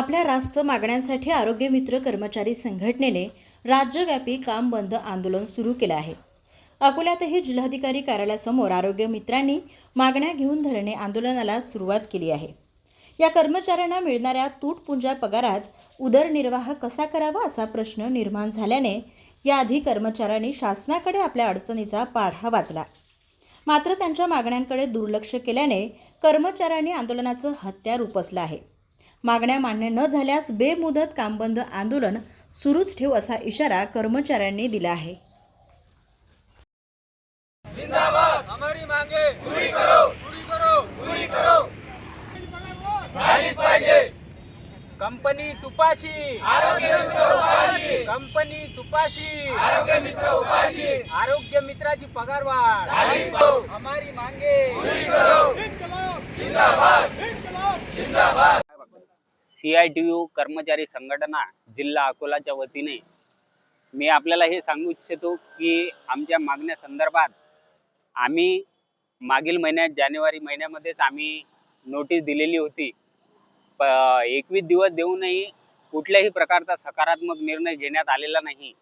आपल्या रास्त मागण्यांसाठी आरोग्य मित्र कर्मचारी संघटनेने राज्यव्यापी काम बंद आंदोलन सुरू केलं आहे. अकोल्यातही जिल्हाधिकारी कार्यालयासमोर आरोग्य मित्रांनी मागण्या घेऊन धरणे आंदोलनाला सुरुवात केली आहे. या कर्मचाऱ्यांना मिळणाऱ्या तूटपुंजा पगारात उदरनिर्वाह कसा करावा असा प्रश्न निर्माण झाल्याने याआधी कर्मचाऱ्यांनी शासनाकडे आपल्या अडचणीचा पाढा वाचला. मात्र त्यांच्या मागण्यांकडे दुर्लक्ष केल्याने कर्मचाऱ्यांनी आंदोलनाचं हत्यार उपसलं आहे. मागण्या मान्य न झाल्यास बेमुदत कामबंद आंदोलन सुरूच ठेवू असा इशारा कर्मचाऱ्यांनी दिला आहे. हमारी मांगे पूरी करो! पूरी करो! पूरी करो! झालीच पाहिजे! कंपनी तुपाशी! आरोग्य मित्र उपाशी! कंपनी तुपाशी! आरोग्य मित्र उपाशी! आरोग्य मित्राची पगारवाढ! हमारी मांगे! पूरी करो! जिंदाबाद जिंदाबाद! सी आय टी यू कर्मचारी संघटना जिल्हा अकोलाच्या वतीने मी आपल्याला हे सांगू इच्छितो की आमच्या मागण्या संदर्भात आम्ही मागील महिन्यात जानेवारी महिन्यामध्येच आम्ही नोटीस दिलेली होती. प एकवीस दिवस देऊनही कुठल्याही प्रकारचा सकारात्मक निर्णय घेण्यात आलेला नाही.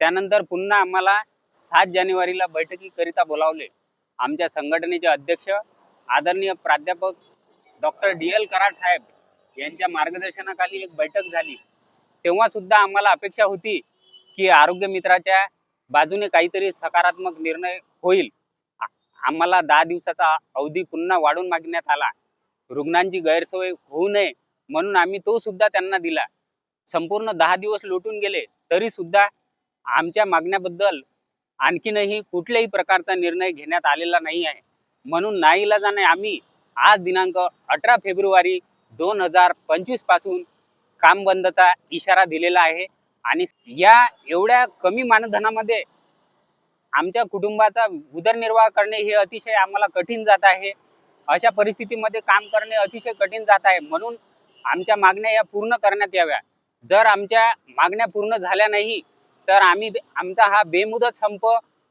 त्यानंतर पुन्हा आम्हाला सात जानेवारीला बैठकीकरिता बोलावले. आमच्या संघटनेचे अध्यक्ष आदरणीय प्राध्यापक doctor D L Karad Saheb यांच्या मार्गदर्शनाखाली एक बैठक झाली. तेव्हा सुद्धा आम्हाला अपेक्षा होती की आरोग्य मित्राच्या बाजूने काहीतरी सकारात्मक निर्णय होईल. आम्हाला दहा दिवसाचा अवधी पुन्हा वाढून मागण्यात आला. रुग्णांची गैरसोय होऊ नये म्हणून आम्ही तो सुद्धा त्यांना दिला. संपूर्ण दहा दिवस लोटून गेले तरी सुद्धा आमच्या मागण्याबद्दल आणखीनही कुठल्याही प्रकारचा निर्णय घेण्यात आलेला नाही आहे म्हणून नाईलाजाने आम्ही आज दिनांक अठरा फेब्रुवारी दोन हजार पंचवीसपासून काम बंदचा इशारा दिलेला आहे. आणि या एवढ्या कमी मानधनामध्ये आमच्या कुटुंबाचा उदरनिर्वाह करणे हे अतिशय आम्हाला कठीण जात आहे. अशा परिस्थितीमध्ये काम करणे अतिशय कठीण जात आहे. म्हणून आमच्या मागण्या या पूर्ण करण्यात याव्या. जर आमच्या मागण्या पूर्ण झाल्या नाही तर आम्ही आमचा हा बेमुदत संप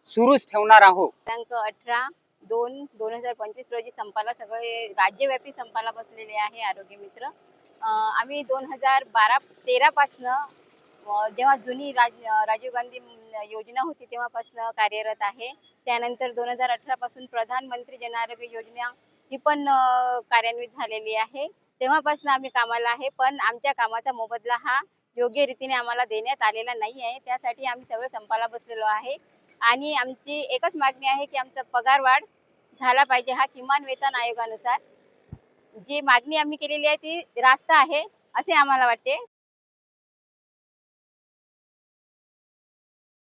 सुरूच ठेवणार आहोत. अठरा दोन दोन हजार पंचवीस रोजी संपाला सगळे राज्यव्यापी संपाला बसलेले आहे आरोग्य मित्र. आम्ही दोन हजार बारा तेरापासनं जेव्हा जुनी राज राजीव गांधी योजना होती तेव्हापासनं कार्यरत आहे. त्यानंतर दोन हजार अठरापासून प्रधानमंत्री जन आरोग्य योजना ही पण कार्यान्वित झालेली आहे. तेव्हापासून आम्ही कामाला आहे पण आमच्या कामाचा मोबदला हा योग्य रीतीने आम्हाला देण्यात आलेला नाही आहे त्यासाठी आम्ही सगळे संपाला बसलेलो आहे. आणि आमची एकच मागणी आहे की आमचा पगार वाढ झाला पाहिजे हा किमान वेतन आयोगानुसार. जी मागणी आम्ही केलेली आहे ती रास्त आहे असे आम्हाला वाटते.